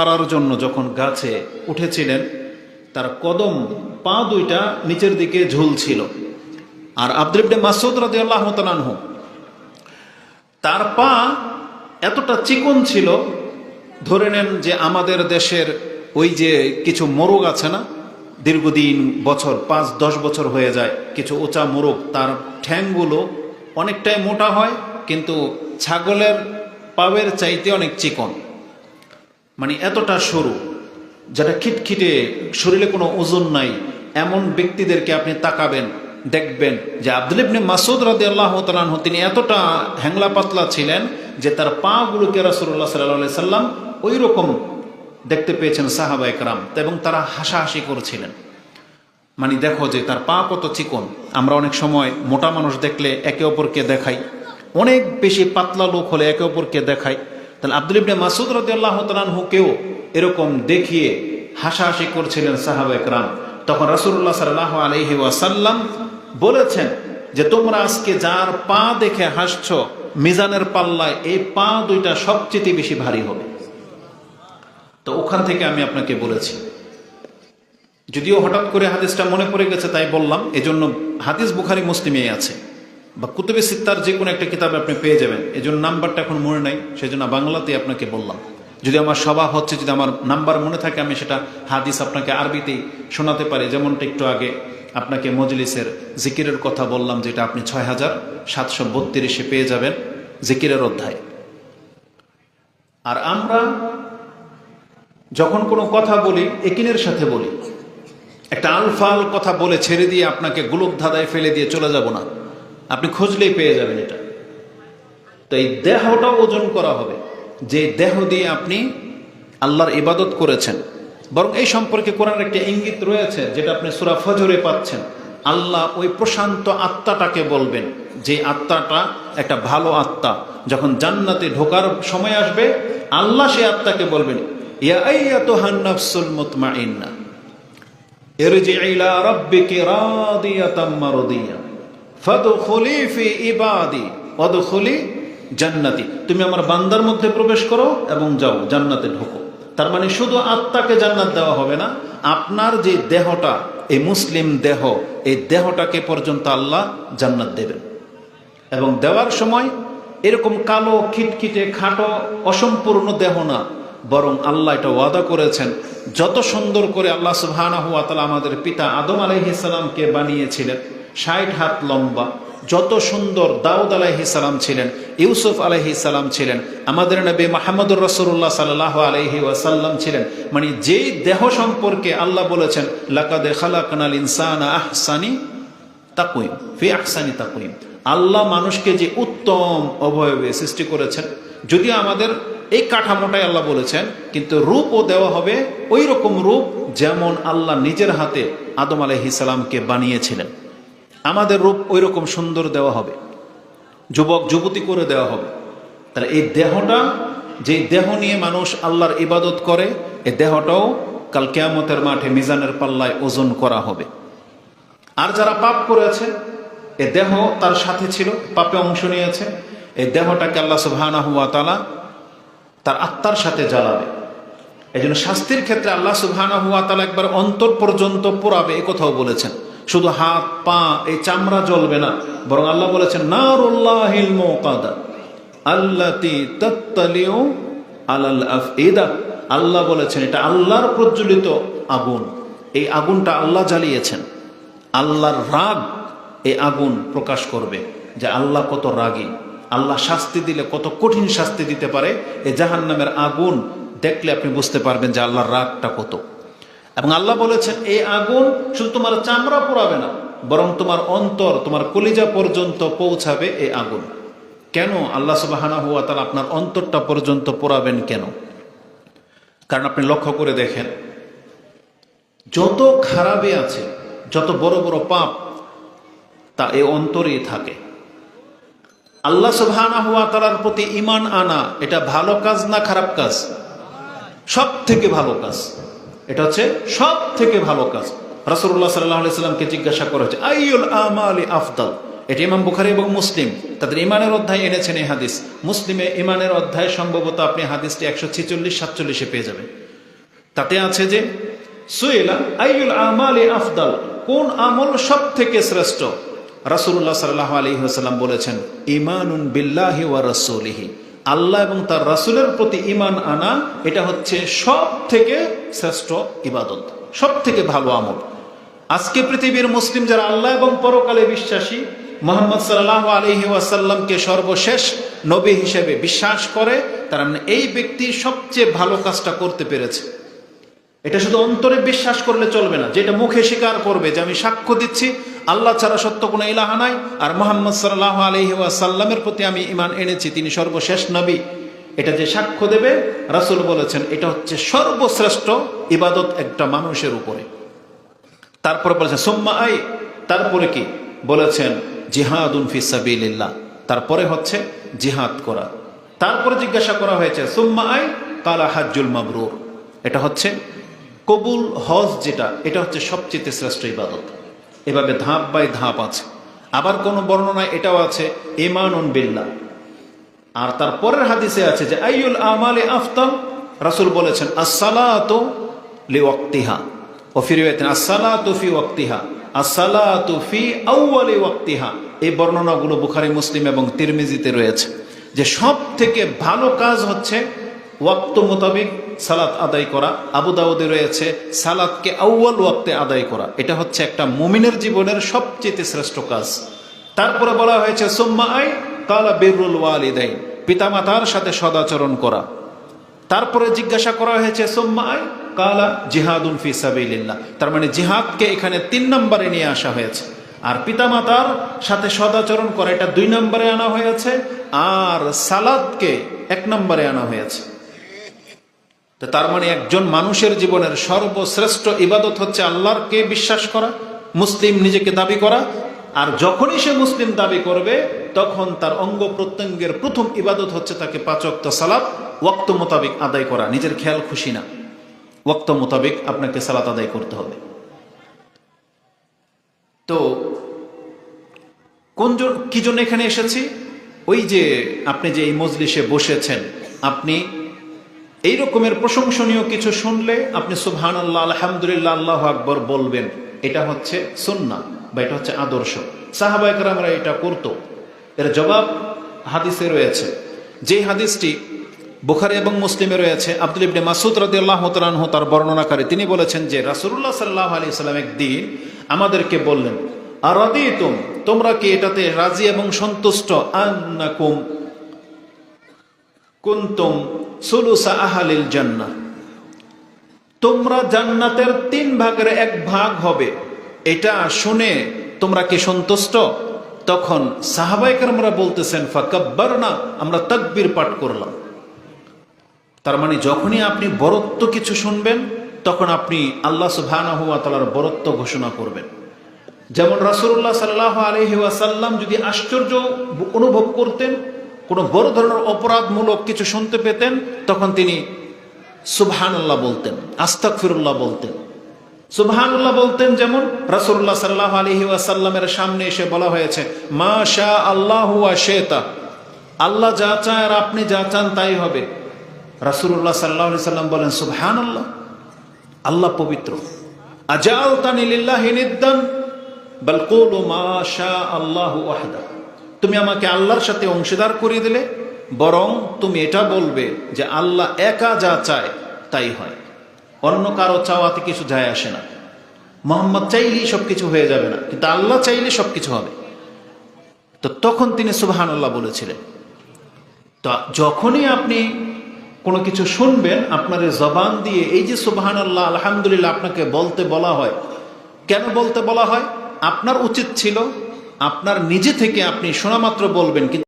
পারার জন্য যখন গাছে উঠেছিলেন, তার কদম পা দুইটা নিচের দিকে ঝুলছিল। আর আব্দুল মাসুদ রাদি আল্লাহ তালানহু তার পা এতটা চিকন ছিল, ধরে নেন যে আমাদের দেশের ওই যে কিছু মোরগ আছে না, দীর্ঘদিন বছর, পাঁচ, দশ বছর হয়ে যায়, কিছু উঁচা মোরগ, তার ঠ্যাংগুলো অনেকটাই মোটা হয়, কিন্তু ছাগলের পাবের চাইতে অনেক চিকন। মানে এতটা সরু, যেটা খিটখিটে শরীরে কোনো ওজন নাই, এমন ব্যক্তিদেরকে আপনি তাকাবেন, দেখবেন যে আব্দুল ইবনে মাসুদ রাদি আল্লাহ তালাহ তিনি এতটা হ্যাংলা পাতলা ছিলেন যে তার পা গুলোকে রাসুল্লাহ সাল্লাহ সাল্লাম ওই রকম দেখতে পেয়েছেন সাহাবা একরাম, এবং তারা হাসাহাসি করছিলেন। মানে দেখো যে তার পা কত চিকন। আমরা অনেক সময় মোটা মানুষ দেখলে একে অপরকে দেখাই, অনেক বেশি পাতলা লোক হলে একে অপরকে দেখাই। তাহলে আব্দুল ইবনে মাসুদ রদি আল্লাহ তালাহুকেও এরকম দেখিয়ে হাসাহাসি করছিলেন সাহাবা একরাম। তখন রাসুল্লাহ সাল্লাহ আলহি ওয়াসাল্লাম বলেছেন যে, তোমরা আজকে যার পা দেখে হাসছ, মিজানের পাল্লায় এই পা দুইটা সবচেয়ে বেশি ভারী হবে। তো ওখান থেকে আমি আপনাকে বলেছি। যদিও হঠাৎ করে হাদিসটা মনে পড়ে গেছে তাই বললাম, এজন্য হাদিস বুখারি মুসলিমে আছে। বা কুতুবে সিত্তার যে কোনো একটা কিতাব আপনি পেয়ে যাবেন। এই জন্য নাম্বারটা এখন মনে নাই সেই জন্য বাংলাতে আপনাকে বললাম। যদি আমার সভা হচ্ছে, যদি আমার নাম্বার মনে থাকে, আমি সেটা হাদিস আপনাকে আরবিতেই শোনাতে পারি। যেমনটা একটু আগে আপনাকে মজলিসের জিকিরের কথা বললাম, যেটা আপনি ছয় হাজার সাতশো বত্রিশে পেয়ে যাবেন জিকিরের অধ্যায়। আর আমরা যখন কোনো কথা বলি, একিনের সাথে বলি। একটা আলফাল কথা বলে ছেড়ে দিয়ে আপনাকে গোলক ধাঁধায় ফেলে দিয়ে চলে যাব না। আপনি খুঁজলেই পেয়ে যাবেন এটা। তো এই দেহটা ওজন করা হবে। যে দেহ দিয়ে আপনি আল্লাহর ইবাদত করেছেন, বরং এই সম্পর্কে কোরআন একটা ইঙ্গিত রয়েছে, যেটা আপনি সুরা ফজরে পাচ্ছেন। আল্লাহ ওই প্রশান্ত আত্মাটাকে বলবেন, যে আত্মাটা একটা ভালো আত্মা। যখন জান্নাতে ঢোকার সময় আসবে, আল্লাহ সে আত্মাকে বলবেন, ইয়া ইবাদি জান্নাতি। তুমি আমার বান্দার মধ্যে প্রবেশ করো এবং যাও, জান্নাতে ঢোকো। তার মানে শুধু আত্মাকে জান্নাত দেওয়া হবে না, আপনার যে দেহটা, এই মুসলিম দেহ, এই দেহটাকে পর্যন্ত আল্লাহ জান্নাত দেবেন। এবং দেওয়ার সময় এরকম কালো, খিটখিটে, খাটো, অসম্পূর্ণ দেহ না, বরং আল্লাহ এটা ওয়াদা করেছেন, যত সুন্দর করে আল্লাহ তালা আমাদের পিতা আদম আলহিসামকে বানিয়েছিলেন ষাট হাত লম্বা, যত সুন্দর দাউদ আলাইহিসালাম ছিলেন, ইউসুফ আলাইহিসালাম ছিলেন, আমাদের নবী মাহমুদুর রসুল্লাহ সাল্লাহ আলহি ওয়াসাল্লাম ছিলেন মানে যেই দেহ সম্পর্কে আল্লাহ বলেছেন, লাকাদে খালাকানাল ইনসান আহসানি তাকুইম ফি আহসানি তাকুইম আল্লাহ মানুষকে যে উত্তম অবয়বে সৃষ্টি করেছেন, যদিও আমাদের এই কাঠামোটাই আল্লাহ বলেছেন, কিন্তু রূপও দেওয়া হবে ওই রকম রূপ যেমন আল্লাহ নিজের হাতে আদম আলহিসামকে বানিয়েছিলেন। আমাদের রূপ ওই রকম সুন্দর দেওয়া হবে। যুবক, যুবতী করে দেওয়া হবে। তাহলে এই দেহটা যে দেহ নিয়ে মানুষ আল্লাহর ইবাদত করে, এই দেহটাও কাল কেয়ামতের মাঠে মিজানের পাল্লায় ওজন করা হবে। আর যারা পাপ করেছে এ দেহ তার সাথে ছিল, পাপে অংশ নিয়েছে এই দেহটাকে আল্লাহ সুবহানা হুয়া তালা তার আত্মার সাথে জ্বালাবে। এই জন্য শাস্তির ক্ষেত্রে আল্লাহ সুবহানা হুয়া তালা একবার অন্তর পর্যন্ত পোড়াবে, এ কথাও বলেছেন। শুধু হাত, পা, এই চামড়া জ্বলবে না। বরং আল্লাহ বলেছেন, নারুল্লাহিল মুকাদা আল্লাতি তাত্তালিউ আলাল আফইদা। আল্লাহ বলেছেন, এটা আল্লাহর প্রজ্বলিত আগুন। এই আগুনটা আল্লাহ জ্বালিয়েছেন। আল্লাহর রাগ এই আগুন প্রকাশ করবে যে আল্লাহ কত রাগী। আল্লাহ শাস্তি দিলে কত কঠিন শাস্তি দিতে পারে। এই জাহান নামের আগুন দেখলে আপনি বুঝতে পারবেন যে আল্লাহর রাগটা কত। এবং আল্লাহ বলেছেন, এই আগুন শুধু তোমার চামড়া পোড়াবে না, বরং তোমার অন্তর, তোমার কলিজা পর্যন্ত পৌঁছাবে এই আগুন। কেন আল্লাহ সুবাহানা হুয়া তারা আপনার অন্তরটা পর্যন্ত পোড়াবেন কেন? কারণ আপনি লক্ষ্য করে দেখেন, যত খারাপে আছে, যত বড় বড় পাপ, তা এ অন্তরেই থাকে। আল্লাহ সুবহানা হুয়া তালার প্রতি ইমান আনা, এটা ভালো কাজ না খারাপ কাজ? সব থেকে ভালো কাজ। এটা হচ্ছে সব থেকে ভালো কাজ। রাসুল্লাহ সাল্লাহ জিজ্ঞাসা করা হচ্ছে আইউল আমালি আফদাল? এটি ইমাম বুখারি এবং মুসলিম, তাদের ইমানের অধ্যায় এনেছেন এই হাদিস। মুসলিমে ইমানের অধ্যায় সম্ভবত আপনি হাদিসটি একশো ছেচল্লিশ, সাতচল্লিশে পেয়ে যাবেন। তাতে আছে যে সুয়েলা আইউল আমালে আফদাল? কোন আমল সব থেকে শ্রেষ্ঠ? রাসূলুল্লাহ সাল্লাহ আলী হাসাল্লাম বলেছেন, ইমানুন বিল্লাহি ওয়া রাসূলিহি। আল্লাহ এবং তার রাসূলের প্রতি ইমান আনা, এটা হচ্ছে সব থেকে শ্রেষ্ঠ ইবাদত সব থেকে ভালো আমল। আজকে পৃথিবীর মুসলিম যারা আল্লাহ এবং পরকালে বিশ্বাসী, মোহাম্মদ সাল্লাহ আলহি ওয়াসাল্লামকে সর্বশেষ নবী হিসেবে বিশ্বাস করে, তার মানে এই ব্যক্তি সবচেয়ে ভালো কাজটা করতে পেরেছে। এটা শুধু অন্তরে বিশ্বাস করলে চলবে না, যেটা মুখে স্বীকার করবে যে আমি সাক্ষ্য দিচ্ছি আল্লাহ ছাড়া সত্য কোনো ইলাহা নাই। আর মোহাম্মদ সাল্লাহ আলহি ওয়াসাল্লামের প্রতি আমি ইমান এনেছি, তিনি সর্বশেষ নবী। এটা যে সাক্ষ্য দেবে, রাসুল বলেছেন, এটা হচ্ছে সর্বশ্রেষ্ঠ ইবাদত একটা মানুষের উপরে। তারপরে বলেছেন, সোম্মা আই। তারপরে কি? বলেছেন, জিহাদুন ফিসাবিল্লাহ তারপরে হচ্ছে জিহাদ করা। তারপরে জিজ্ঞাসা করা হয়েছে, সোম্মা আই? কালা হাজ্জুল মাবরুর। এটা হচ্ছে কবুল হজ যেটা, এটা হচ্ছে সবচেয়ে শ্রেষ্ঠ ইবাদত। এভাবে ধাপ বাই ধাপ আছে। আবার কোন বর্ণনায় এটাও আছে ইমানুন বিল্লাহ। আর তার পরের হাদিসে আছে যে আইউল আমালে আফতাল? রাসূল বলেছেন, আসসালাতু লিওয়াক্তিহা। ও ফিরিওয়াতেন আসসালাতু ফি ওয়াক্তিহা, আসসালাতু ফি আউয়ালি ওয়াক্তিহা। এই বর্ণনাগুলো বুখারী, মুসলিম এবং তিরমিজিতে রয়েছে। যে সব থেকে ভালো কাজ হচ্ছে ওয়াক্ত মোতাবেক সালাত আদায় করা। আবু দাউদে রয়েছে, সালাতকে আউয়াল ওয়াক্তে আদায় করা। এটা হচ্ছে একটা মুমিনের জীবনের সবচেয়ে শ্রেষ্ঠ কাজ। তারপরে বলা হয়েছে, সোম্মা আই কালা বিরুল ওয়ালিদাইন। পিতামাতার সাথে সদাচরণ করা। তারপরে জিজ্ঞাসা করা হয়েছে, সোম্মা আই কালা জিহাদুন ফি সাবিলিল্লাহ। তার মানে জিহাদকে এখানে তিন নম্বরে নিয়ে আসা হয়েছে। আর পিতামাতার সাথে সদাচরণ করা, এটা দুই নম্বরে আনা হয়েছে, আর সালাদকে এক নম্বরে আনা হয়েছে। তো তার মানে একজন মানুষের জীবনের সর্বশ্রেষ্ঠ ইবাদত হচ্ছে আল্লাহরকে বিশ্বাস করা, মুসলিম নিজেকে দাবি করা, আর যখনই সে মুসলিম দাবি করবে, তখন তার অঙ্গ প্রত্যঙ্গের প্রথম ইবাদত হচ্ছে তাকে পাচক্ত সালাত, ওয়াক্ত মোতাবেক আদায় করা, নিজের খেয়াল খুশি না। ওয়াক্ত মোতাবেক আপনাকে সালাত আদায় করতে হবে। তো কোন কি জন্য এখানে এসেছি? ওই যে আপনি যে এই মজলিসে বসেছেন, আপনি এই রকমের প্রশংসনীয় কিছু শুনলে আপনি সুবহান আল্লাহ আলহামদুলিল্লাহ, আল্লাহ আকবর বলবেন। এটা হচ্ছে সুন্না বা এটা হচ্ছে আদর্শ। সাহাবাইকার আমরা এটা করতো। এর জবাব হাদিসে রয়েছে। যে হাদিসটি বুখারি এবং মুসলিমে রয়েছে, আব্দুল ইবনে মাসুদ রাদি আল্লাহ তালাহ তার বর্ণনাকারী, তিনি বলেছেন যে রাসুল্লাহ সাল্লাহ আলি সাল্লাম একদিন আমাদেরকে বললেন আর তুম তোমরা কি এটাতে রাজি এবং সন্তুষ্ট? আন্নাকুম, কুন্তুম তোমরা জান্নাতের তিন ভাগের এক ভাগ হবে। এটা শুনে তোমরা কি সন্তুষ্ট? তখন সাহাবাইকাররা বলতেছেন ফাকাব্বার না আমরা তাকবীর পাঠ করলাম। তার মানে যখনই আপনি বরত্ব কিছু শুনবেন, তখন আপনি আল্লাহ সুবহানাহু ওয়া তাআলার বরত্ব ঘোষণা করবেন। যেমন রাসূলুল্লাহ সাল্লাহ আলাইহি ওয়াসাল্লাম যদি আশ্চর্য অনুভব করতেন কোনো বড় ধরনের অপরাধমূলক কিছু শুনতে পেতেন, তখন তিনি সুবহানাল্লাহ বলতেন, আস্তাগফিরুল্লাহ বলতেন। সুবহানাল্লাহ বলতেন যেমন রাসূলুল্লাহ সাল্লাল্লাহু আলাইহি ওয়াসাল্লামের সামনে এসে বলা হয়েছে মা শা আল্লাহু শেতা আল্লাহ যা চায় আর আপনি যা চান তাই হবে। রাসূলুল্লাহ সাল্লাল্লাহু আলাইহি সাল্লাম বলেন, সুবহানাল্লাহ, আল্লাহ পবিত্র। আজাল তানি লিল্লাহি নিদ্দান, বাল কুলু মা শা আল্লাহু ওয়াহদা। তুমি আমাকে আল্লাহর সাথে অংশীদার করিয়ে দিলে, বরং তুমি এটা বলবে যে আল্লাহ একা যা চায় তাই হয়। অন্য কারও চাওয়াতে কিছু যায় আসে না। মোহাম্মদ চাইলেই সব কিছু হয়ে যাবে না, কিন্তু আল্লাহ চাইলে সব কিছু হবে। তো তখন তিনি সুবাহান আল্লাহ বলেছিলেন, তো যখনই আপনি কোনো কিছু শুনবেন, আপনার জবান দিয়ে এই যে সুবাহান আল্লাহ আলহামদুলিল্লাহ আপনাকে বলতে বলা হয়, কেন বলতে বলা হয়? আপনার উচিত ছিল আপনার নিজে থেকে আপনি শোনামাত্র বলবেন কিন্তু